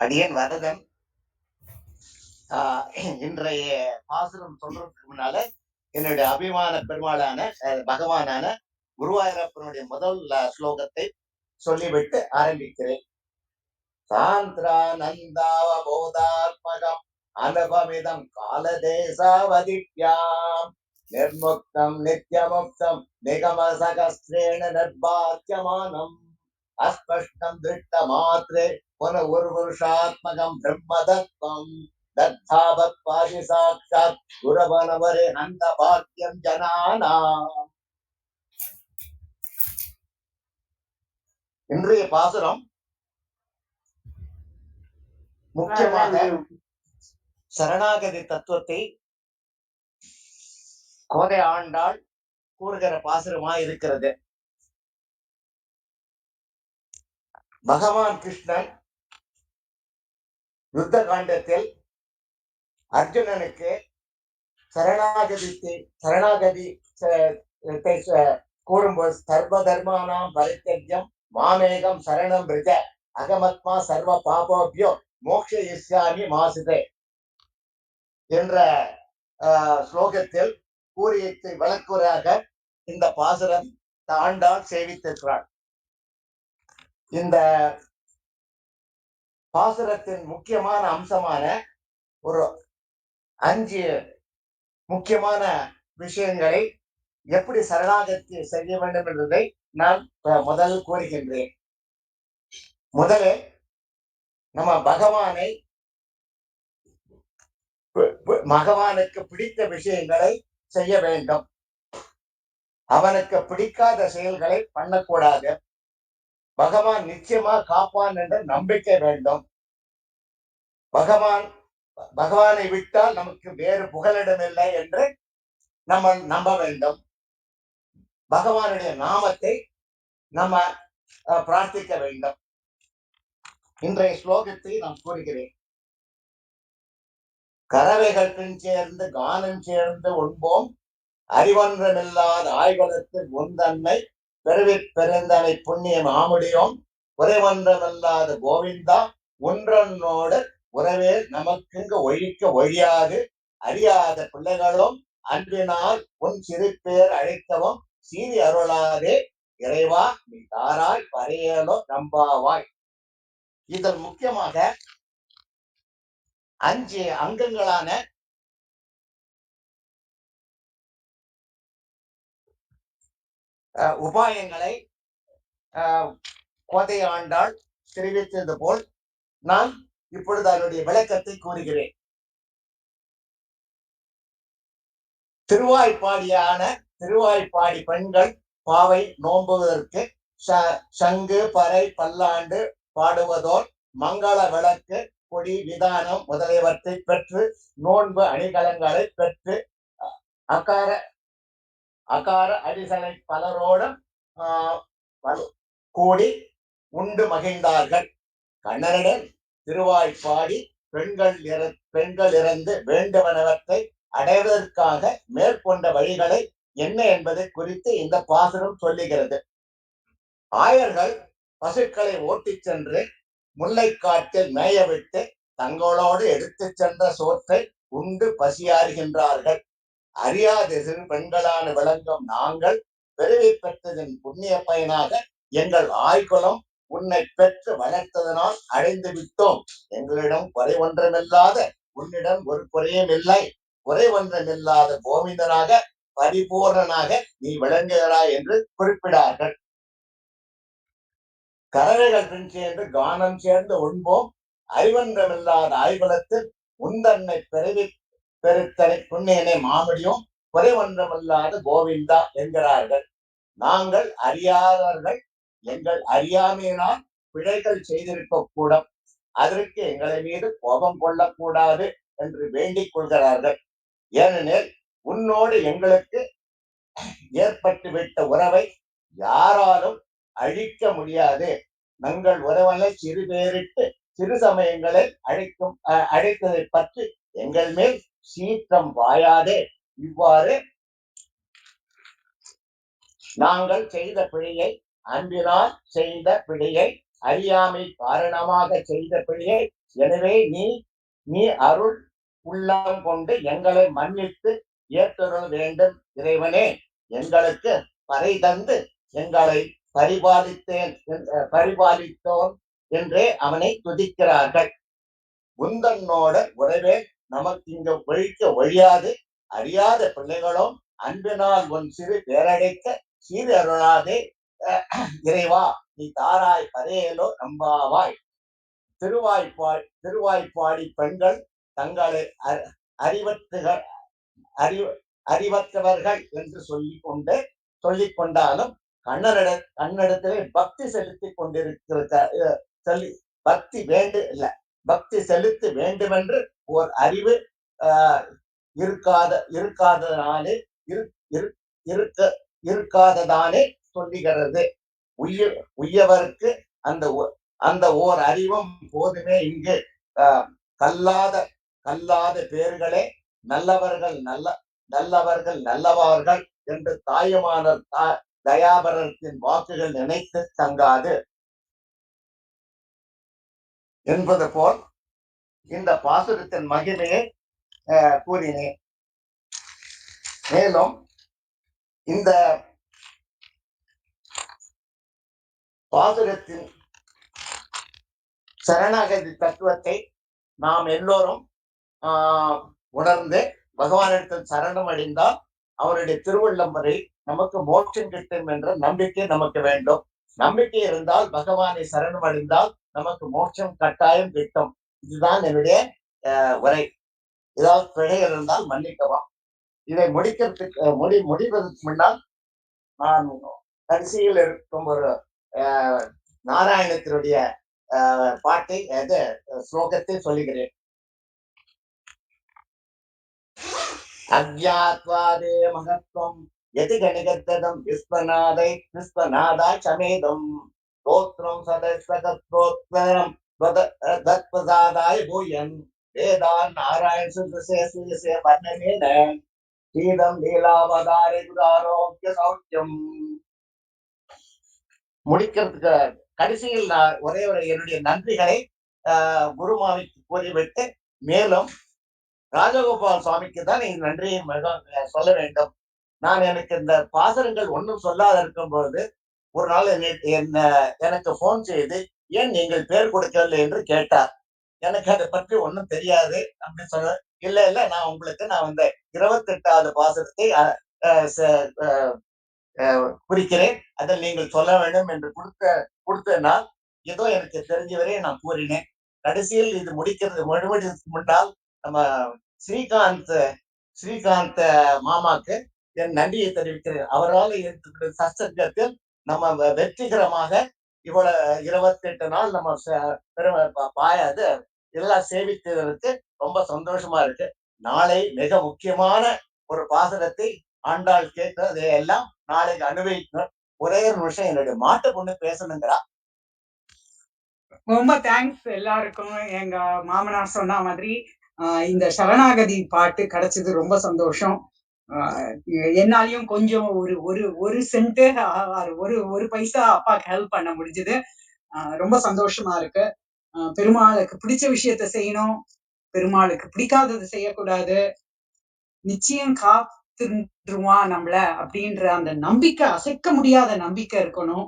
அடியன் வரதன் ஆஹ் இன்றைய பாசுரம் சொல்றதுக்கு முன்னால என்னுடைய அபிமான பெருமாளான பகவானான குருவாயூரப்பனுடைய முதல் ஸ்லோகத்தை சொல்லிவிட்டு ஆரம்பிக்கிறேன். சாந்திரானந்தாவபோதாத்மகம் அனுபமிதம் காலதேசாவதித்யாம். நிர்முக்தம் நித்யமுக்தம் நிகமசகஸ்ரேண நிர்பாத்தியமானம். அஸ்பஷ்டம் திருஷ்ட மாத்திரே புன ஒரு புருஷாத்மகம் பிரம்மதத்வம் தத்தாவத் பாதி சாட்சாத் குரவனவரே அந்த பாக்கியம் ஜனானாம் இன்றைய பாசுரம் முக்கியமாக சரணாகதி தத்துவத்தை கோதை ஆண்டாள் கூறுகிற பாசுரமா இருக்கிறது. பகவான் கிருஷ்ணன் யுத்த காண்டத்தில் அர்ஜுனனுக்கு சரணாகதி சரணாகதி கூறும்போது சர்வ தர்மானாம் பரித்தஜம் மாமேகம் சரணம் பிரிஜ அகமத்மா சர்வ பாபோபியோ மோக்ஷ இஸ்யாமி மாசுதே என்ற ஸ்லோகத்தில் கூறியத்தை விளக்குவதாக இந்த பாசுரம் ஆண்டாள் சேவித்திருக்கிறார் இந்த பாசுரத்தின் முக்கியமான அம்சமான ஒரு அஞ்சு முக்கியமான விஷயங்களை எப்படி சரணாகத்தி செய்ய வேண்டும் என்பதை நான் முதல் கூறுகின்றேன். முதலில் நம்ம பகவானை பகவானுக்கு பிடித்த விஷயங்களை செய்ய வேண்டும். அவனுக்கு பிடிக்காத செயல்களை பண்ணக்கூடாது. பகவான் நிச்சயமா காப்பான் என்ற நம்பிக்கை வேண்டும். பகவான் பகவானை விட்டால் நமக்கு வேறு புகலிடம் இல்லை என்று நம்ம நம்ப வேண்டும். பகவானுடைய நாமத்தை நம்ம அஹ், பிரார்த்திக்க வேண்டும். இன்றைய ஸ்லோகத்தை நான் கூறுகிறேன். கறவைகள் பின் சேர்ந்து கானம் சேர்ந்து உண்போம். அறிவன்றமில்லாத ஆய்வகத்தில் உந்தன்னை பெருவிற் பெருந்தனை புண்ணியம் ஆமுடியோம். குறைவன்றமில்லாத கோவிந்தா ஒன்றனோட உறவே நமக்குங்க ஒழிக்க ஒழியாது. அறியாத பிள்ளைகளும் அன்பினால் உன் சிறுபேர் அழைக்கவும் சீரி அருளாதே. இறைவா நீ தாராய் பரையலோ நம்பாவாய். இதில் முக்கியமாக அஞ்சு அங்கங்களான உபாயங்களை கோதை ஆண்டாள் தெரிவித்தது போல் நான் இப்பொழுது அதனுடைய விளக்கத்தை கூறுகிறேன். திருவாய்ப்பாடியான திருவாய்ப்பாடி பெண்கள் பாவை நோம்புவதற்கு ச- சங்கு பறை பல்லாண்டு பாடுவதோர் மங்கள விளக்கு கொடி விதானம் முதலியவற்றை பெற்று நோன்பு அணிகலன்களை பெற்று அக்கார அகார அரிசனை பலரோடும் ஆஹ், கூடி உண்டு மகிழ்ந்தார்கள் கண்ணனிடம் திருவாய்ப்பாடி பெண்கள் இற பெண்கள் இறந்து வேண்டுவனவற்றை அடைவதற்காக மேற்கொண்ட வழிகளை என்ன என்பதை குறித்து இந்த பாசுரம் சொல்லுகிறது. ஆயர்கள் பசுக்களை ஓட்டிச் சென்று முல்லைக்காட்டில் மேயவிட்டு தங்களோடு எடுத்துச் சென்ற சோற்றை உண்டு பசியாறுகின்றார்கள். அறியாத சிறு பெண்களான விளங்கும் நாங்கள் பெருவி பெற்றதன் புண்ணிய பயனாக எங்கள் ஆய்குலம் உன்னை பெற்று வளர்த்ததனால் அடைந்து விட்டோம். எங்களிடம் குறை ஒன்றமில்லாத உன்னிடம் ஒரு குறையும் இல்லை. குறை ஒன்றமில்லாத கோவிந்தனாக பரிபூர்ணனாக நீ விளங்குகிறாய் என்று குறிப்பிடார்கள். கரவைகள் பின் சேர்ந்து கானம் சேர்ந்து உண்போம். அறிவன்றமில்லாத ஆய்வலத்தில் உந்தன்னை பெருவி பெருத்தனை புன்னேனே மாமடியும் குறைவன்றமில்லாத கோவிந்தா என்கிறார்கள். நாங்கள் அறியாதவர்கள் எங்கள் அறியாமையினால் பிழைகள் செய்திருக்க கூடும். அதற்கு எங்களை மீது கோபம் கொள்ளக்கூடாது என்று வேண்டிக் கொள்கிறார்கள். ஏனெனில் உன்னோடு எங்களுக்கு ஏற்பட்டு விட்ட உறவை யாராலும் அழிக்க முடியாது. நங்கள் உறவனை சிறு பேரிட்டு சிறு சமயங்களை அழைக்கும் அஹ், அழைத்ததை பற்றி எங்கள் மேல் சீற்றம் பாயாதே இவ்வாறு நாங்கள் செய்த பிழையை அன்பினால் செய்த பிழையை அறியாமை காரணமாக செய்த பிழையை எனவே நீ நீ அருள் உள்ளம் கொண்டு எங்களை மன்னித்து ஏற்றருள வேண்டும் இறைவனே. எங்களுக்கு பறை தந்து எங்களை பரிபாலித்தேன் பரிபாலித்தோம் என்றே அவனை துதிக்கிறார்கள். உந்தன்னோட உறவே நமக்கு இங்க ஒழிக்க ஒழியாது. அறியாத பிள்ளைகளும் அன்பினால் உன் சிறு பேரடைக்க சீர் அருளாதே. அஹ், இறைவா நீ தாராய் பரையலோ நம்பாவாய் திருவாய்ப்பாடி திருவாய்ப்பாடி பெண்கள் தங்களை அறிவற்றுகள் அறிவ அறிவற்றவர்கள் என்று சொல்லி கொண்டு சொல்லிக் கொண்டாலும் கண்ணனிட கண்ணனிடத்திலே பக்தி செலுத்திக் கொண்டிருக்கிற சொல்லி பக்தி வேண்டு இல்ல பக்தி செலுத்த வேண்டுமென்று ஓர் அறிவு இருக்காத இருக்காததானே இரு- இருக்க இருக்காததானே சொல்லுகிறது. உய்ய உய்யவருக்கு அந்த ஒ- அந்த ஓர் அறிவும் போதுமே இங்கு. ஆஹ், கல்லாத கல்லாத பேர்களே நல்லவர்கள் நல்ல நல்லவர்கள் நல்லவார்கள் என்று தாயுமானர் தா- தயாபரத்தின் வாக்குகள் நினைத்து தங்காது. என்பது போல் இந்த பாசுரத்தின் மகிமையை கூறினேன். மேலும் இந்த பாசுரத்தின் சரணாகதி தத்துவத்தை நாம் எல்லோரும் ஆஹ், உணர்ந்து பகவானிடத்தில் சரணம் அடைந்தால் அவருடைய திருவள்ளம் வரை நமக்கு மோட்சம் கிட்டும் என்ற நம்பிக்கை நமக்கு வேண்டும். நம்பிக்கை இருந்தால் பகவானை சரணம் அடைந்தால் நமக்கு மோட்சம் கட்டாயம் கிட்டும். இதுதான் என்னுடைய உரை. ஏதாவது பிழைகள் இருந்தால் மன்னிக்கவும் இதை முடிக்கிறதுக்கு முடி முடிவதற்கு முன்னால் நான் கடைசியில் இருக்கும் ஒரு நாராயணத்தினுடைய பாட்டை அது ஸ்லோகத்தை சொல்லுகிறேன். அஜாத்வாதே மகத்துவம் எதி கணிகத்ததம் விஸ்வநாதை விஸ்வநாதா சமேதம் ஸ்தோத்ரம் சதஸ்வதஸ்தோத்திரம் தத்பதாதாய பூயன். வேதான் நாராயண சுசே வர்ணனேன கீதம் லீலாவதாரி குதாரோக்கிய சௌக்கியம். முடிக்கிறதுக்கு கடைசியில் நான் ஒரே ஒரு என்னுடைய நன்றிகளை ஆஹ், குருமாவிக்கு கூறிவிட்டு மேலும் ராஜகோபால் சுவாமிக்கு தான் இந்த நன்றியை மிக சொல்ல வேண்டும். நான் எனக்கு இந்த பாசனங்கள் ஒன்றும் சொல்லாத இருக்கும் பொழுது ஒரு நாள் என்னை- என்ன எனக்கு போன் செய்து ஏன் நீங்கள் பேர் கொடுக்கவில்லை என்று கேட்டார். எனக்கு அதை பற்றி ஒன்றும் தெரியாது அப்படின்னு சொன்ன இல்ல இல்ல நான் உங்களுக்கு நான் இந்த இருபத்தெட்டாவது பாசனத்தை குறிக்கிறேன். அதில் நீங்கள் சொல்ல வேண்டும் என்று கொடுத்த கொடுத்தனால் ஏதோ எனக்கு தெரிஞ்சவரை நான் கூறினேன். கடைசியில் இது முடிக்கிறது முடிவதற்கு முன்னால் நம்ம ஸ்ரீகாந்த் ஸ்ரீகாந்த் மாமாக்கு என் நன்றியை தெரிவிக்கிறேன். அவரால் இருக்கிற சத்சங்கத்தில் நம்ம வெற்றிகரமாக இவ்வளவு இருபத்தெட்டு நாள் நம்ம பெரும பா- பாய அது எல்லாம் சேவித்ததற்கு ரொம்ப சந்தோஷமா இருக்கு. நாளை மிக முக்கியமான ஒரு பாசனத்தை ஆண்டாள் கேட்கறது எல்லாம் நாளைக்கு அனுபவிக்கணும். ஒரே ஒரு நிமிஷம் என்னுடைய மாட்டு பொண்ணு பேசணுங்கிறா. ரொம்ப தேங்க்ஸ் எல்லாருக்கும். எங்க மாமனார் சொன்ன மாதிரி ஆஹ் இந்த சரணாகதி பாட்டு கிடைச்சது ரொம்ப சந்தோஷம். என்னாலையும் கொஞ்சம் ஒரு ஒரு ஒரு சென்ட் ஒரு ஒரு பைசா அப்பாக்கு ஹெல்ப் பண்ண முடிஞ்சது. ரொம்ப சந்தோஷமா இருக்கு. ஆஹ் பெருமாளுக்கு பிடிச்ச விஷயத்த செய்யணும். பெருமாளுக்கு பிடிக்காதது செய்யக்கூடாது. நிச்சயம் காத்துருவான் நம்மள அப்படின்ற அந்த நம்பிக்கை அசைக்க முடியாத நம்பிக்கை இருக்கணும்.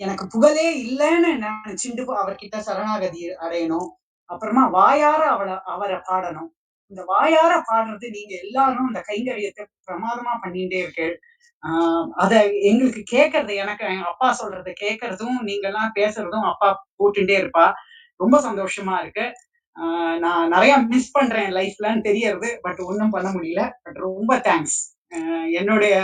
எனக்கு புகழே இல்லைன்னு நினைச்சுட்டு அவர்கிட்ட சரணாகதி அடையணும். அப்புறமா வாயார அவளை அவரை பாடணும். இந்த வாயார பாடுறது நீங்க எல்லாரும் இந்த கைங்கரியத்தை பிரமாதமா பண்ணிட்டே இருக்கு. ஆஹ் அத எங்களுக்கு கேட்கறது எனக்கு எங்க அப்பா சொல்றதை கேட்கறதும் நீங்க எல்லாம் பேசுறதும் அப்பா போட்டுட்டே இருப்பா. ரொம்ப சந்தோஷமா இருக்கு. ஆஹ் நான் நிறைய மிஸ் பண்றேன் லைஃப்லன்னு தெரியறது பட் ஒன்றும் பண்ண முடியல. பட் ரொம்ப தேங்க்ஸ் என்னுடைய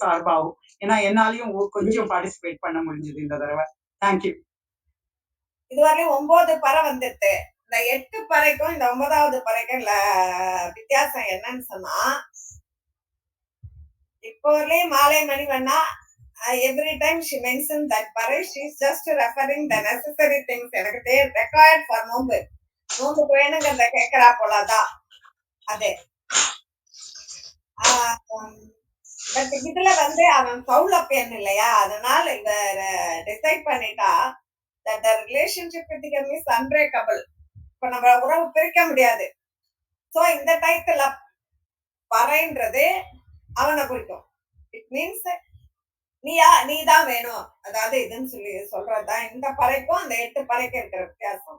சார்பாவும் ஏன்னா என்னாலையும் கொஞ்சம் பார்ட்டிசிபேட் பண்ண முடிஞ்சது இந்த தடவை. தேங்க்யூ இதுவரையும் ஒன்பது பறை வந்துட்டு இந்த எட்டு பறைக்கும் இந்த ஒன்பதாவது பறைக்கும் இல்ல வித்தியாசம் என்னன்னு சொன்னா இப்போ வரலையும் மாலை வேணா every time she mention that பறை she is just referring the necessary things எனக்கு ரெக்கார்ட் ஃபார் நோம்பு நோம்புக்கு வேணுங்கிறத கேட்கறா போலதான் அது. பட் இதுல வந்து அவன் சௌலபியன் இல்லையா? அதனால இவர் டிசைட் பண்ணிட்டா that relationship relationship with him is unbreakable. இப்ப நம்ம உறவு பிரிக்க முடியாது. சோ இந்த டயத்துல பறைன்றது அவனை குறிக்கும். இட் மீன்ஸ் நீயா நீ தான் வேணும். அதாவது இதுன்னு சொல்லி சொல்றதுதான் இந்த பறைக்கும் அந்த எட்டு பறைக்கும் இருக்கிற வித்தியாசம்.